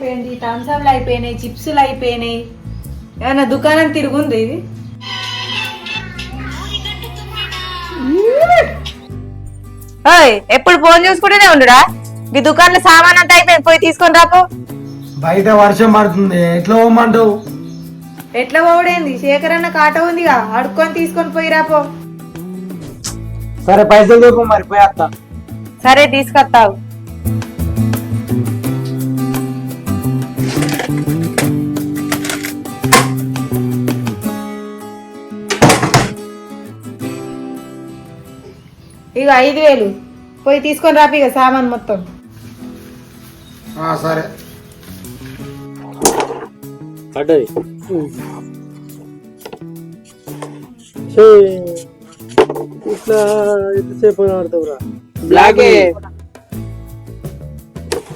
అయిపోయింది థమ్స్అప్లు అయిపోయినాయి చిప్సులు అయిపోయినాయి. ఏమన్నా దుకాణం తిరుగుంది ఇది? ఓయ్ ఎప్పుడు ఫోన్ చూసుకుంటూనే ఉండురా? ఈ దుకాణంలో సామాన్ అంతా అయిపోయింది పోయి తీసుకొని రాపో. బయట వర్షం పడుతుంది ఎట్లా పోమంటావు? ఎట్లా పోవడేంది? శేఖర్ అన్న కాట ఉందిగా అడుక్కొని తీసుకొని పోయి రాపో. సరే పైసలు మరి పోయేస్తా సరే తీసుకొస్తావు. ఇక ఐదు వేలు. పోయి తీసుకొని రాపి ఇక సామాన్ మొత్తం. ఆ, సరే. పడ్డది. ఇట్లా ఎంతసేపు ఆడతావురా? బ్లాకే.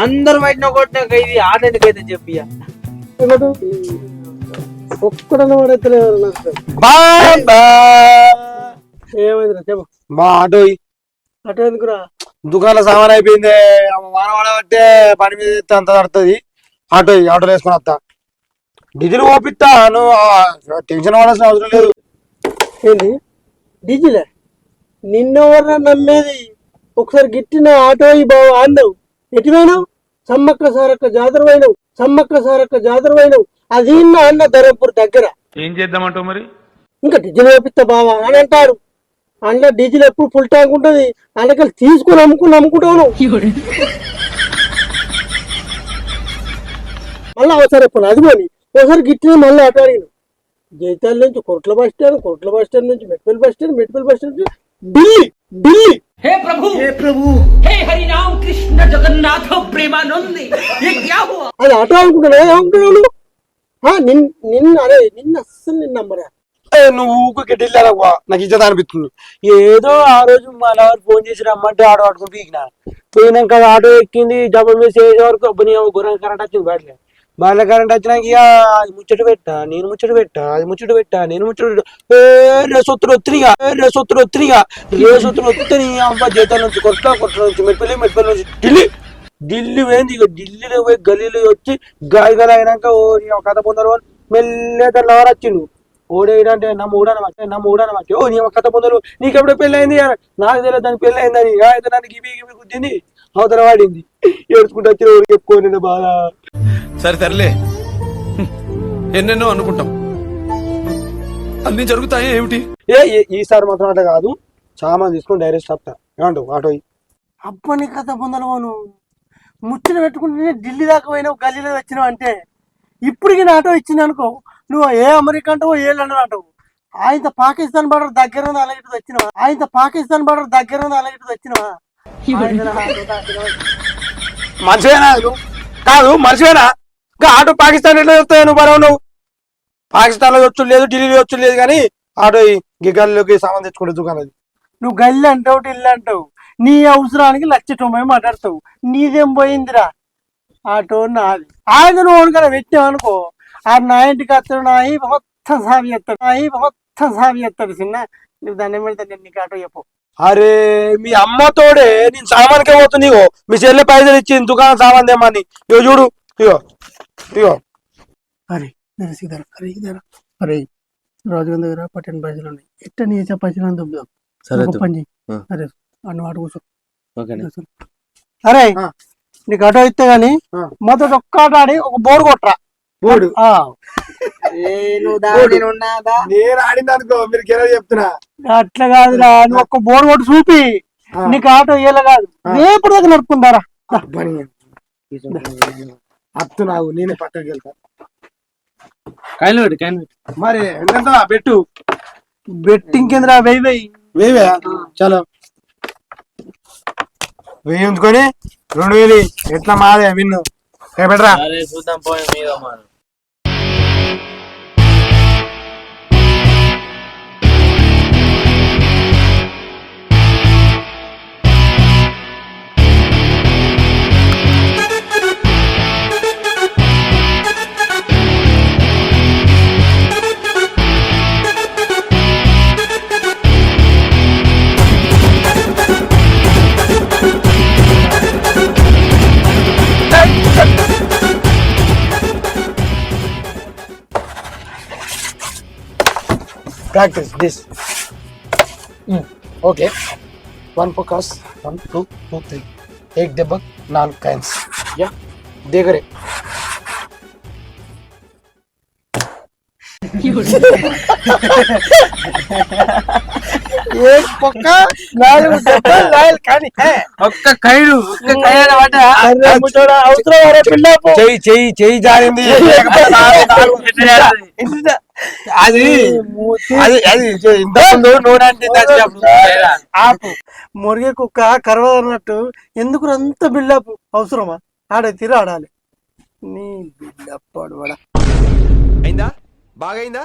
అందరు బయట కొట్టినాక ఇది ఆడేందుకైతే చెప్పియా ఒక్కడన్న పడేస్తలేరు నాకు. ఏమైందిరా? చెప్పు. మా ఆటో ఇ- అటు ఎందుకురా దుకాణంలో సామాన్ అయిపోయింది. వాన పడబట్టే పని మీద అంత పడుతుంది ఆటో ఆటోలో వేసుకొని వస్తా. డీజిల్ ఓపిస్తా నువ్వు ఆ, టెన్షన్ పడాల్సిన అవసరం లేదు. ఏంది? డీజిలే? నిన్నెవరన్నా నమ్మేది? ఒకసారి గిట్టిన ఆటో ఈ బావ ఆడినావు ఎటు పోయినావు సమ్మక్క సారక్క జాతర పోయినావు. సమ్మక్క సారక్క జాతర పోయినావు. అది అన్న ధరంపూర్ దగ్గర. ఏం చేద్దామంటావు మరి? ఇంకా డీజిల్ వేపిస్తా బావా అని అంటాడు. అందులో డీజిల్ ఎప్పుడు ఫుల్ ట్యాంక్ ఉంటుంది అందుకని తీసుకుని అమ్ముకుని అమ్ముకుంటావు నువ్వు. మళ్ళీ అవసరం ఎప్పుడు అది పోని ఒకసారి గిట్టిన మళ్ళీ ఆటో అడిగిన జైతాల నుంచి Kotla bus stand Kotla bus stand నుంచి Metpalli bus stand Metpalli bus stand నుంచి ఢిల్లీ ఢిల్లీ हे प्रभु हे प्रभु हे हरि राम कृष्ण जगन्नाथ प्रेमानंद ये क्या हुआ అది ఆటో అనుకుంటున్నా ఏమనుకుంటున్నావు నువ్వు? ఆ, నిన్ నిన్న అరే నిన్న అస్సలు నిన్న నమ్మరా ఏ, నువ్వు ఊరికి ఢిల్లీ నాకు ఇజ్జత అనిపిస్తుంది. ఏదో ఆ రోజు మా లవర్ ఫోన్ చేసి రమ్మంటే ఆటో ఆడుకుని పీకిన. పోయినాక ఆటో ఎక్కింది డబ్బులు మీద వరకు అబ్బని గుర్రం కరెంట్ వచ్చింది బయటలే బయట కరెంట్ వచ్చినాక ఇక అది ముచ్చట పెట్టా నేను ముచ్చట పెట్టా అది ముచ్చట పెట్టా నేను ముచ్చట పెట్టా. ఏ రేసొత్తులు వచ్చినాయిగా ఏ రేసొత్తులు వచ్చినాయిగా రేసొత్తులు అమ్మ జీతం నుంచి కొట్ల కొట్ల నుంచి మెట్పల్లి మెట్పల్లి నుంచి ఢిల్లీ. ఢిల్లీ పోయింది ఇక ఢిల్లీలో పోయి గల్లీలో వచ్చి గాయగల అయినాక ఓ నీ ఒక కథ పొందరు మెల్లే దాని వచ్చిండు. ఓడేడంటే నా మూడనమాట నా మూడనమాట ఓ నీ కథ పొందరు నీకు ఎప్పుడో పెళ్ళి అయింది నాకు తెలియదు దానికి పెళ్ళి అయిందని ఆ, అయితే దానికి గిబి గిబి గుద్దింది అవతల వాడింది. ఏడుచుకుంటూ వచ్చిన ఊరికి చెప్పుకోని బాధ? సరే హ్మ్. ఎన్నెన్నో అనుకుంటాం. అన్ని జరుగుతాయి ఏమిటి? ఏ ఈసారి మాత్రం అట్లా కాదు. సామాన్ తీసుకొని డైరెక్ట్ వస్తా ఏమంటావు? ఆటో ఇ. అబ్బని కథ పొందలవాను ముచ్చట పెట్టుకుంటే ఢిల్లీ దాకా పోయినావు గల్లీలో వచ్చినావు అంటే. ఇప్పటికి నా ఆటో ఇచ్చింది అనుకో నువ్వు ఏ అమెరికా అంటావు ఏ లండన్ అంటావు ఆయన పాకిస్తాన్ బార్డర్ దగ్గర ఉంది అలాగే వచ్చినవా ఆయన పాకిస్తాన్ బార్డర్ దగ్గర ఉంది అలాగే వచ్చినవా ఆయన నా ఆటో దాకా మనిషివేనా నువ్వు? కాదు మనిషివేనా ఇంకా ఆటో పాకిస్తాన్ ఎట్లా చెప్తావు నువ్వు బరవు నువ్వు? పాకిస్తాన్లో వచ్చు లేదు ఢిల్లీలో వచ్చు లేదు కానీ ఆటో ఈ గిగాల్లోకి సామాన్ తెచ్చుకుంటే దుకాణం అది. నువ్వు గల్లి అంటావు ఢిల్లీ అంటావు. నీ అవసరానికి లక్ష తొంభై మాట్లాడతావు. నీదేం పోయిందిరా? ఆటో నాది. ఆయన నువ్వు అనుకున్నా పెట్టావు అనుకో. ఆ నా ఇంటికి వస్తాడు నా ఈ మొత్తం సావి ఎత్తాడు నా ఈ మొత్తం సావి ఎత్తాడు చిన్న. నువ్వు దాన్ని పెడతా నేను నీకు ఆటో చెప్పు. అరే మీ అమ్మతోడే నేను సామాన్కే పోతుంది ఇగో. మీ చెల్లె పైసలు ఇచ్చింది దుకాణం సామాన్ తెమ్మని. ఇగో చూడు ఇగో ఇగో. అరే నరసిధర అరే ఇదర అరే రాజుగారి దగ్గర పట్టణ పైసలు ఉన్నాయి. ఎట్ట నీ ఇచ్చే పైసలు అని దుబ్బుదాం? ఒక పని చెయ్యి. ఆ. అరే అన్న వాడు కూర్చో. అరే ఆ. నీకు ఆటో ఇస్తే గాని ఆ. మొదట ఒక్క ఆట ఆడి ఒక బోర్ కొట్టరా బోర్డు ఆ. నేను ఆడింది అనుకో మీరు కెలా చెప్తున్నా. అట్లా కాదురా నువ్వు ఒక్క బోర్ కొట్టి చూపి. నీకు ఆటో ఇలా కాదు. రేపు దగ్గర నడుపుకుందారా? పని అత్తు నాకు నేనే పక్కకి వెళ్తా. కాయలు పెట్టి కాయలు పెట్టి మరి ఎంత పెట్టు. బెట్టింగ్ కింద వెయ్యి వెయ్యి. వేవే చలో. వెయ్యి ఉంచుకొని రెండు వేలు ఎట్లా మాదే విన్ను. రేపెట్రా చూద్దాం పోయి మీద. practice this. Mm. Okay. One focus. One, two, two, three. Eight double, nine coins. Yeah. Degre. Cute. ఒక్క ఒక్క అన్నమాట అవసరం చెయ్యి చెయ్యి చెయ్యి జారింది. అది అది అది ఇంత ముందు నూనె అంటే ఆపు. మురిగే కుక్క కరవదన్నట్టు ఎందుకు అంత బిల్డప్ అవసరమా? ఆడే తీరు ఆడాలి. నీ బిల్డప్ అయిందా? బాగైందా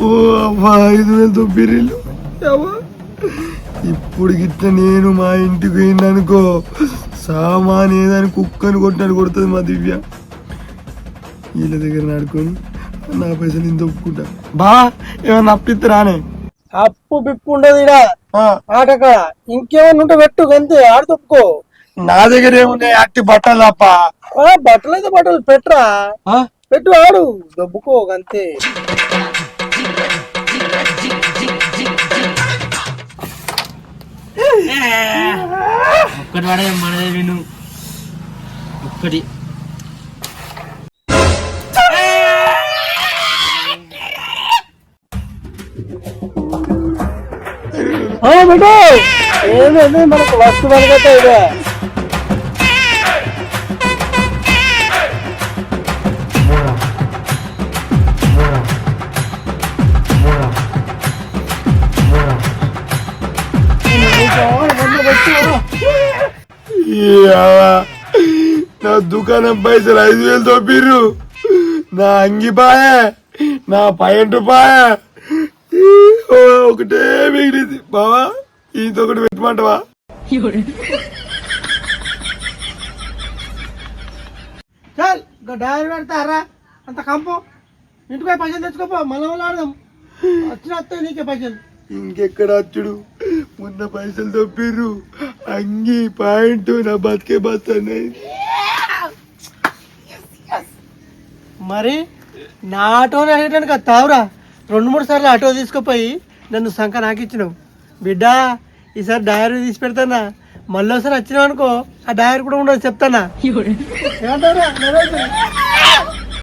ఓ బిర్రీలు ఇప్పుడు గిట్ల నేను మా ఇంటికి పోయిందనుకో సామాన్ ఏదని కుక్కని కొట్టినట్టు కొడుతుంది మా దివ్య. వీళ్ళ దగ్గర నాడుకొని నా పైసలు ఇంత ఒప్పుకుంటా బా ఏమన్నా అప్పిత్తరానే అప్పు బిప్పు ఉండదు ఇడ ఆటక ఇంకేమన్నా ఉంటే పెట్టు అంతే ఆడ తప్పుకో. నా దగ్గర ఏమున్నాయి అట్టి బట్టలు తప్ప. బట్టలు అయితే బట్టలు పెట్టరా? పెట్టు ఆడు. దబ్బుకో అంతే. ఒక్కటి పడదే మనదే విను. ఒక్కటి. మనకు వస్తు మనకైతే ఇదే. నా దుకాణం పైసలు ఐదు వేలు తోపిర్రు. నా అంగి పాయే నా పైంటు పాయే. ఓ, ఒకటే మిగిలింది. బావా ఈత ఒకటి పెట్టమంటవా? చాల్ డైరీ పెడతారా? అంత కంపు. ఇంటికి పైసలు తెచ్చుకోపో మన ఆడదాం. వచ్చిన వస్తాయి నీకే పైసలు. ఇంకెక్కడ అచ్చుడు? మొన్న పైసలు తప్పిర్రు అంగి పాయింట్ నా బతికే బస్ అన్నది మరి నా ఆటోని అడిగటానికి అది తావురా. రెండు మూడు సార్లు ఆటో తీసుకుపోయి నన్ను సంఖ నాకు ఇచ్చినావు బిడ్డ ఈసారి డైరీ తీసి పెడతానా? మళ్ళీ ఒకసారి వచ్చినావు అనుకో ఆ డైరీ కూడా ఉండదు చెప్తానా.